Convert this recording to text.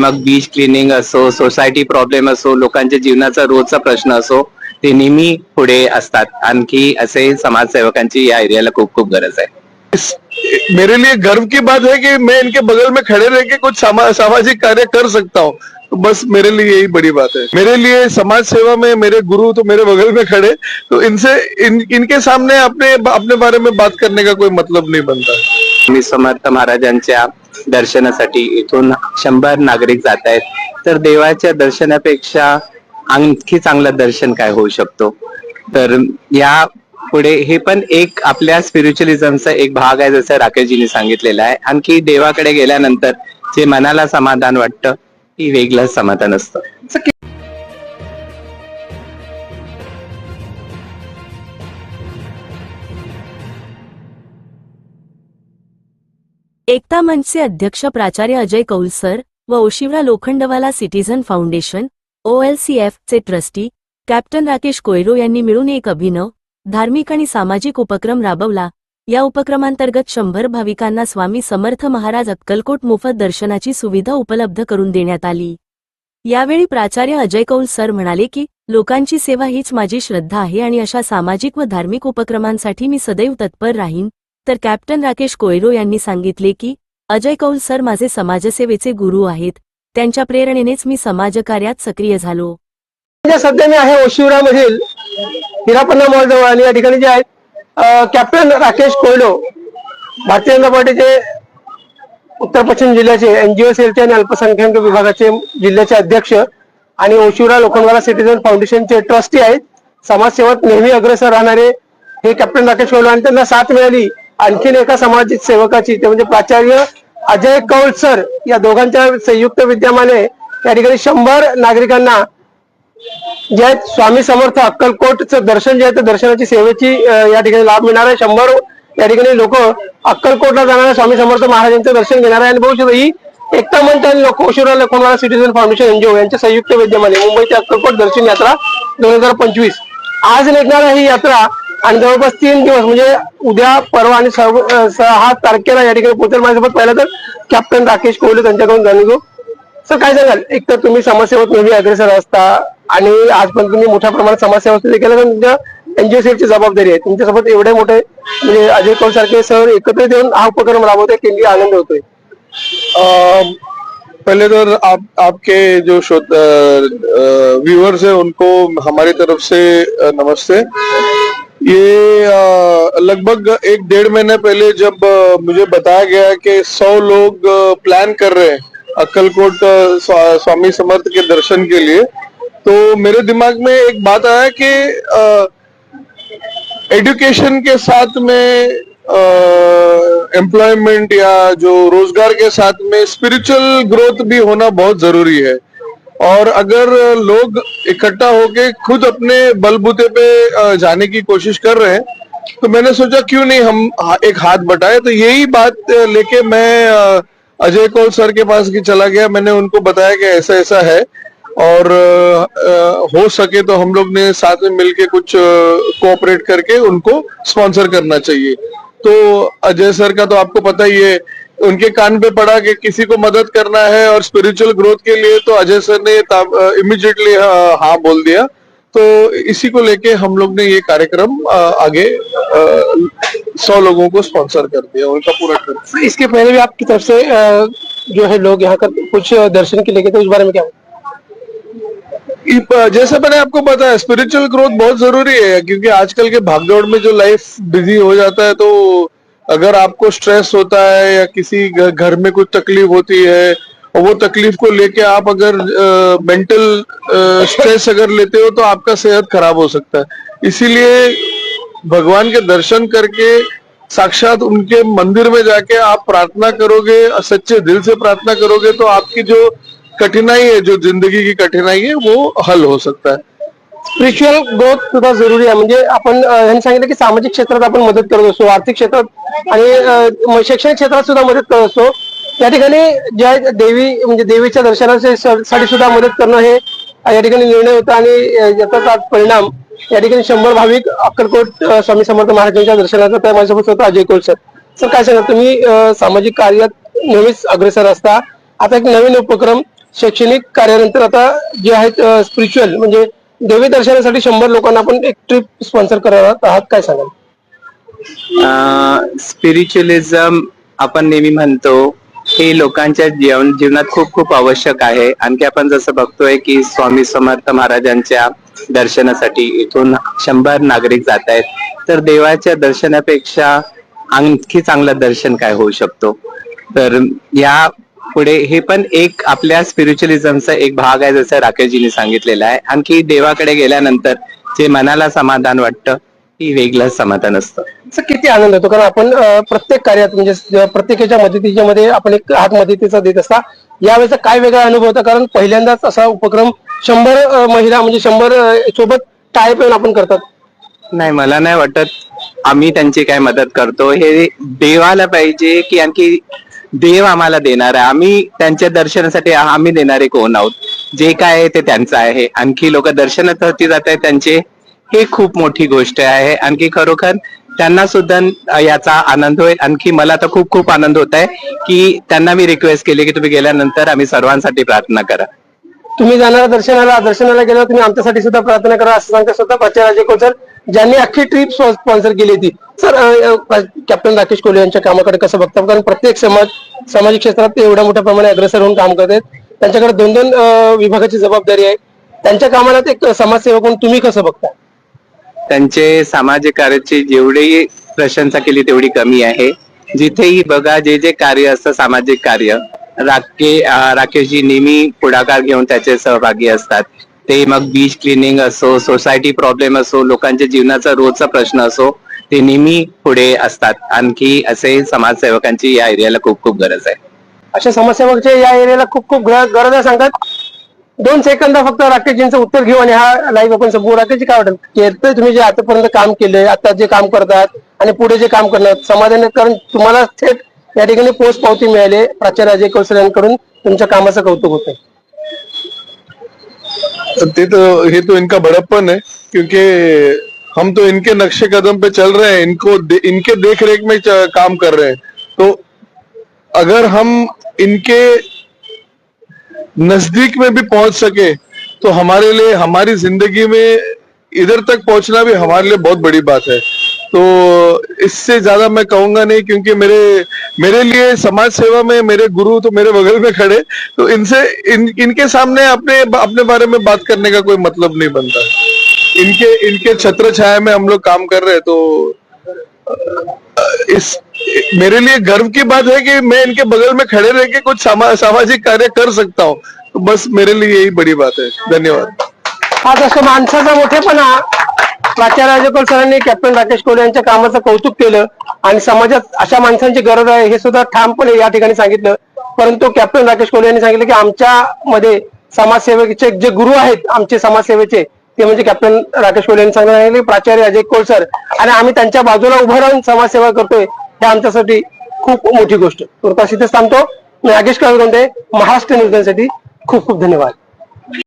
मग beach cleaning असो society problem असो लोकांच्या जीवनाचा रोजचा प्रश्न असो ते नेहमी पुढे असतात. आणखी असे समाजसेवकांची या एरियाला खूप खूप गरज आहे. मेरे लिए गर्व की बात है कि मैं इनके बगल में खड़े रह के कुछ सामा, सामाजिक कार्य कर सकता हूँ। तो बस मेरे लिए यही बड़ी बात है। मेरे लिए समाज सेवा में मेरे गुरु तो मेरे बगल में खड़े तो इनसे इन, इनके सामने अपने अपने बारे में बात करने का कोई मतलब नहीं बनता। मी समर्थ महाराजांच्या दर्शनासाठी इथून शंभर नागरिक जात आहेत. तर देवाच्या दर्शनापेक्षा आणखी चांगलं दर्शन काय होऊ शकतो? तर या पुढे हे पण एक आपल्या स्पिरिच्युअलिझमचा एक भाग आहे जसं राकेशजींनी सांगितलेलं आहे. आणखी देवाकडे गेल्यानंतर जे मनाला समाधान वाटतं ती वेगळंच समाधान असतं. एकता मंचचे अध्यक्ष प्राचार्य अजय कौल सर व Oshiwara Lokhandwala citizen foundation OLCF चे ट्रस्टी कॅप्टन राकेश कोयरो यांनी मिळून एक अभिनव धार्मिक आणि सामाजिक उपक्रम राबवला. या उपक्रमांतर्गत शंभर भाविकांना स्वामी समर्थ महाराज अक्कलकोट मोफत दर्शनाची सुविधा उपलब्ध करून देण्यात आली. यावेळी प्राचार्य अजय कौल सर म्हणाले की लोकांची सेवा हीच माझी श्रद्धा आहे आणि अशा सामाजिक व धार्मिक उपक्रमांसाठी मी सदैव तत्पर राहीन. तर कॅप्टन राकेश कोयरो यांनी सांगितले की अजय कौल सर माझे समाजसेवेचे गुरु आहेत. त्यांच्या प्रेरणेनेच मी समाजकार्यात सक्रिय झालो. सध्या मी आहे ओशिवरामधील हिरापन्ना मॉल जवळ आणि या ठिकाणी जे आहेत कॅप्टन राकेश कोयलो भारतीय जनता पार्टीचे उत्तर पश्चिम जिल्ह्याचे एनजीओ सेलचे आणि अल्पसंख्याक विभागाचे जिल्ह्याचे अध्यक्ष आणि ओशिवरा लोखंडवाला सिटीजन फाउंडेशनचे ट्रस्टी आहेत. समाजसेवात नेहमी अग्रेसर राहणारे हे कॅप्टन राकेश कोयलो आणि त्यांना साथ मिळाली. आणखीन एका सामाजिक सेवकाची ते म्हणजे प्राचार्य अजय कौल सर या दोघांच्या संयुक्त विद्यमाने या ठिकाणी शंभर नागरिकांना जे आहेत स्वामी समर्थ अक्कलकोटचं दर्शन जे आहे ते दर्शनाची सेवेची या ठिकाणी लाभ मिळणार आहे. शंभर या ठिकाणी लोक अक्कलकोटला जाणारे स्वामी समर्थ महाराजांचं दर्शन घेणार आहे आणि बघू ही एकता मंच आणि लोक ओशिवरा लोखंडवाला फाउंडेशन एनजीओ यांच्या संयुक्त विद्यमाने मुंबई अक्कलकोट दर्शन यात्रा दोन हजार पंचवीस. आज निघणार ही यात्रा. आणि जवळपास तीन दिवस म्हणजे उद्या परवा आणि सर्व सहा तारखेला या ठिकाणी पोहोचेल माझ्यासोबत. पहिलं तर कॅप्टन राकेश कोहली त्यांच्याकडून जाणून घेऊ. सर काय सांगाल? एक तर तुम्ही समाजसेवेत नेहमी अग्रेसर असता आणि आजपर्यंत तुम्ही मोठ्या प्रमाणात समाजसेवा सुद्धा केल्या तुमच्या एनजीओ ची जबाबदारी आहे. तुमच्यासोबत एवढे मोठे म्हणजे अजय कौल सारखे सर एकत्रित येऊन हा उपक्रम राबवतोय केंद्रीय आनंद होतोय. अम, पहले तो आप आपके जो शोध व्यूअर्स है उनको हमारी तरफ से नमस्ते. ये लगभग एक डेढ़ महीने पहले जब मुझे बताया गया कि सौ लोग प्लान कर रहे हैं अक्कलकोट स्वामी समर्थ के दर्शन के लिए। तो मेरे दिमाग में एक बात आया कि एजुकेशन के साथ में एम्प्लॉयमेंट या जो रोज़गार के साथ में स्पिरिचुअल ग्रोथ भी होना बहुत ज़रूरी है। और अगर लोग इकट्ठा होके खुद अपने बलबूते पे जाने की कोशिश कर रहे हैं तो मैंने सोचा क्यों नहीं हम एक हाथ बटाए। तो यही बात लेके मैं अजय कौल सर के पास की चला गया। मैंने उनको बताया कि ऐसा ऐसा है और हो सके तो हम लोग ने साथ में मिलके कुछ कोऑपरेट करके उनको स्पॉन्सर करना चाहिए। तो अजय सर का तो आपको पता ही है उनके कान पे पड़ा कि किसी को मदद करना है और स्पिरिचुअल ग्रोथ के लिए तो अजय सर ने इमिजिएटली हाँ बोल दिया। तो इसी को लेके हम लोग ने ये कार्यक्रम आगे सौ लोगों को स्पॉन्सर कर दिया उनका पूरा ट्रिप इसके पहले भी आपकी तरफ़ से जो है लोग यहाँ का कुछ दर्शन के लेके तो उस बारे में क्या? जैसे मैंने आपको बताया स्पिरिचुअल ग्रोथ बहुत ज़रूरी है क्योंकि आजकल के भागदौड़ में जो लाइफ बिज़ी हो जाता है तो अगर आपको स्ट्रेस होता है या किसी घर में कुछ तकलीफ़ होती है, और वो तकलीफ़ को लेके आप अगर मेंटल स्ट्रेस अगर लेते हो तो आपका सेहत खराब हो सकता है। इसीलिए भगवान के दर्शन करके साक्षात उनके मंदिर में जाके आप प्रार्थना करोगे, सच्चे दिल से प्रार्थना करोगे तो आपकी जो कठिनाई है, जो ज़िंदगी की कठिनाई है, वो हल हो सकता है। स्पिरिच्युअल ग्रोथ सुद्धा जरुरी आहे. म्हणजे आपण यांनी सांगितलं की सामाजिक क्षेत्रात आपण मदत करत असतो आर्थिक क्षेत्रात आणि शैक्षणिक क्षेत्रात सुद्धा मदत करत असतो. या ठिकाणी ज्या देवी म्हणजे देवीच्या दर्शनासाठी साठी सुद्धा मदत करणं हे या ठिकाणी निर्णय होता आणि याचा परिणाम या ठिकाणी शंभर भाविक अक्कलकोट स्वामी समर्थ महाराजांच्या दर्शनाचा त्या माझ्यासोबत होता अजय कोल सर. सर काय सांगा तुम्ही सामाजिक कार्यात नेहमीच अग्रेसर असता. आता एक नवीन उपक्रम शैक्षणिक कार्यानंतर आता जे आहेत स्पिरिच्युअल म्हणजे देवी दर्शनासाठी शंभर लोकांना आपण एक ट्रिप स्पॉन्सर करणार आहात. काय सांगाल? स्पिरिच्युअलिझम आपण नेहमी म्हणतो हे लोकांच्या जीवन जीवनात खूप खूप आवश्यक आहे. आणखी आपण जसं बघतोय की स्वामी समर्थ महाराजांच्या दर्शनासाठी इथून शंभर नागरिक जात आहेत. तर देवाच्या दर्शनापेक्षा आणखी चांगलं दर्शन काय होऊ शकतो? तर या पुढे हे पण एक आपल्या स्पिरिच्युअलिझमचा एक भाग आहे जसं राकेशजीने सांगितलेलं आहे. आणखी देवाकडे गेल्यानंतर जे मनाला समाधान वाटतं ही वेगळंच समाधान असतं. असं किती आनंद होतो? कारण आपण अं, प्रत्येक कार्यात म्हणजे प्रत्येकाच्या मदतीच्या मध्ये आपण एक हात मदतीचा देत असता. यावेळेचा काय वेगळा अनुभव होता? कारण पहिल्यांदाच असा उपक्रम शंभर अं, महिला म्हणजे शंभर अं, सोबत टाय पण आपण करतात. नाही मला नाही वाटत आम्ही त्यांची काय मदत करतो. हे देवाला पाहिजे की आणखी देव आम्हाला देणार आहे. आम्ही त्यांच्या दर्शनासाठी आम्ही देणारे कोण आहोत? जे काय आहे ते त्यांचं आहे. आणखी लोक दर्शनासाठी जात आहेत त्यांचे. हे खूप मोठी गोष्ट आहे. आणखी खरोखर त्यांना सुद्धा याचा आनंद होईल. आणखी मला तर खूप खूप आनंद होत आहे की त्यांना मी रिक्वेस्ट केली की तुम्ही गेल्यानंतर आम्ही सर्वांसाठी प्रार्थना करा. तुम्ही जाणारा दर्शनाला दर्शनाला गेल्यावर तुम्ही आमच्यासाठी सुद्धा प्रार्थना करा असं सांगता स्वतः प्राचार्य कोचर ज्यांनी अख्खी ट्रिप स्पॉन्सर केली होती. सर कॅप्टन राकेश कोहली यांच्या कामाकडे कसं बघतात कारण प्रत्येक समाज सामाजिक क्षेत्रात ते एवढ्या मोठ्या प्रमाणे अग्रसर होऊन काम करतात त्यांच्याकडे दोन दोन विभागाची जबाबदारी आहे. त्यांच्या कामाला ते एक समाजसेवक म्हणून तुम्ही कसं बघता? त्यांचे सामाजिक कार्याची जेवढी प्रशंसा केली तेवढी कमी आहे. जिथेही बघा जे जे कार्य असतं सामाजिक कार्य राके राकेशजी नेहमी पुढाकार घेऊन त्याचे सहभागी असतात. ते मग बीच क्लिनिंग असो सोसायटी प्रॉब्लेम असो लोकांच्या जीवनाचा रोजचा प्रश्न असो ते नेहमी पुढे असतात. आणखी असे समाजसेवकांची या एरियाला खूप खूप गरज आहे. अशा समाजसेवकच्या या एरियाला खूप खूप गरज आहे सांगतात. दोन सेकंद फक्त राकेशजींचं उत्तर घेऊ आणि हा लाईव्ह आपण संपू राकेशजी काय वाटेल केलं तुम्ही जे आतापर्यंत काम केले आता जे काम करतात आणि पुढे जे काम करणार समाधान कारण तुम्हाला थेट या ठिकाणी पोस्ट पावती मिळाली प्राचार्य अजय कौशल यांकडून तुमच्या कामाचं कौतुक होतं ते तो ये तो इनका बड़प्पन है क्योंकि हम तो इनके नक्शे कदम पे चल रहे हैं इनको दे, इनके देख रेख में काम कर रहे हैं। तो अगर हम इनके नज़दीक में भी पहुँच सके तो हमारे लिए हमारी ज़िंदगी में इधर तक पहुँचना भी हमारे लिए बहुत बड़ी बात है। तो इससे ज़्यादा मैं कहूँगा नहीं क्योंकि मेरे मेरे लिए समाज सेवा में मेरे गुरु तो मेरे बगल में खड़े। तो इनसे इन इनके सामने अपने अपने बारे में बात करने का कोई मतलब नहीं बनता। इनके इनके छत्र छाया में हम लोग काम कर रहे हैं तो इस मेरे लिए गर्व की बात है कि मैं इनके बगल में खड़े रह के कुछ सामा, सामाजिक कार्य कर सकता हूँ। तो बस मेरे लिए यही बड़ी बात है। धन्यवाद। आज असं माणसाचा मोठेपणा प्राचार्य अजयकर सरांनी कॅप्टन राकेश कोहली यांच्या कामाचं कौतुक केलं आणि समाजात अशा माणसांची गरज आहे हे सुद्धा ठामपणे या ठिकाणी सांगितलं. परंतु कॅप्टन राकेश कोहली यांनी सांगितलं की आमच्या मध्ये समाजसेवेचे जे गुरु आहेत आमचे समाजसेवेचे ते म्हणजे कॅप्टन राकेश कोहली यांनी सांगितलं प्राचार्य अजय कोळसर आणि आम्ही त्यांच्या बाजूला उभं राहून समाजसेवा करतोय हे आमच्यासाठी खूप मोठी गोष्ट. तुर्तास इथेच थांबतो. मी नागेश काळगोंडे महाराष्ट्र न्यूजसाठी खूप खूप धन्यवाद.